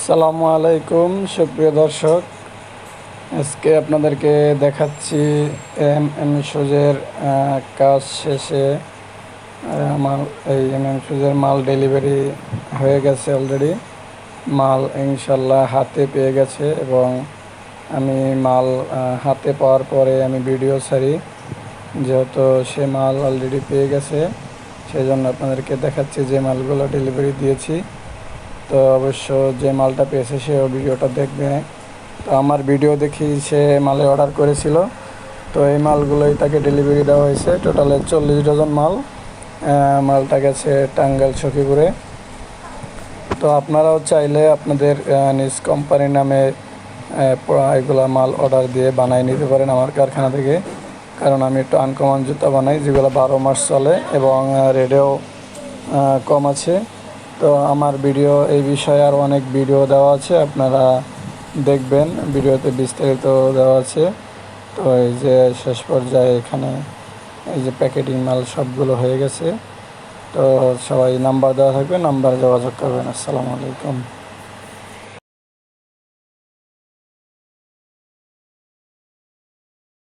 আসসালামু আলাইকুম, সুপ্রিয় দর্শক। আজকে আপনাদেরকে দেখাচ্ছি এম এম সুজের কাজ শেষে মাল, এই এম এম সুজের মাল ডেলিভারি হয়ে গেছে অলরেডি মাল ইনশাল্লাহ হাতে পেয়ে গেছে এবং আমি মাল হাতে পাওয়ার পরে আমি ভিডিও ছাড়ি। যেহেতু সে মাল অলরেডি পেয়ে গেছে সেই জন্য আপনাদেরকে দেখাচ্ছি যে মালগুলো ডেলিভারি দিয়েছি। তো অবশ্য যে মালটা পেয়েছে সেও ভিডিওটা দেখবে। তো আমার ভিডিও দেখি সে মালে অর্ডার করেছিল। তো এই মালগুলোই তাকে ডেলিভারি দেওয়া হয়েছে। টোটালে চল্লিশ ডজন মাল মালটা গেছে টাঙ্গাইল সখীপুরে। তো আপনারাও চাইলে আপনাদের নিজ কোম্পানির নামে এগুলা মাল অর্ডার দিয়ে বানাই নিতে পারেন আমার কারখানা থেকে। কারণ আমি একটু আনকমন জুতা বানাই, যেগুলো বারো মাস চলে এবং রেডেও কম আছে। তো আমার ভিডিও, এই বিষয়ে আর অনেক ভিডিও দেওয়া আছে, আপনারা দেখবেন, ভিডিওতে বিস্তারিত দেওয়া আছে। তো এই যে শেষ পর্যায়ে এখানে এই যে প্যাকেটিং মাল সবগুলো হয়ে গেছে। তো সবাই নাম্বার দেওয়া থাকবে, নাম্বার যোগাযোগ করবেন। আসসালামু আলাইকুম।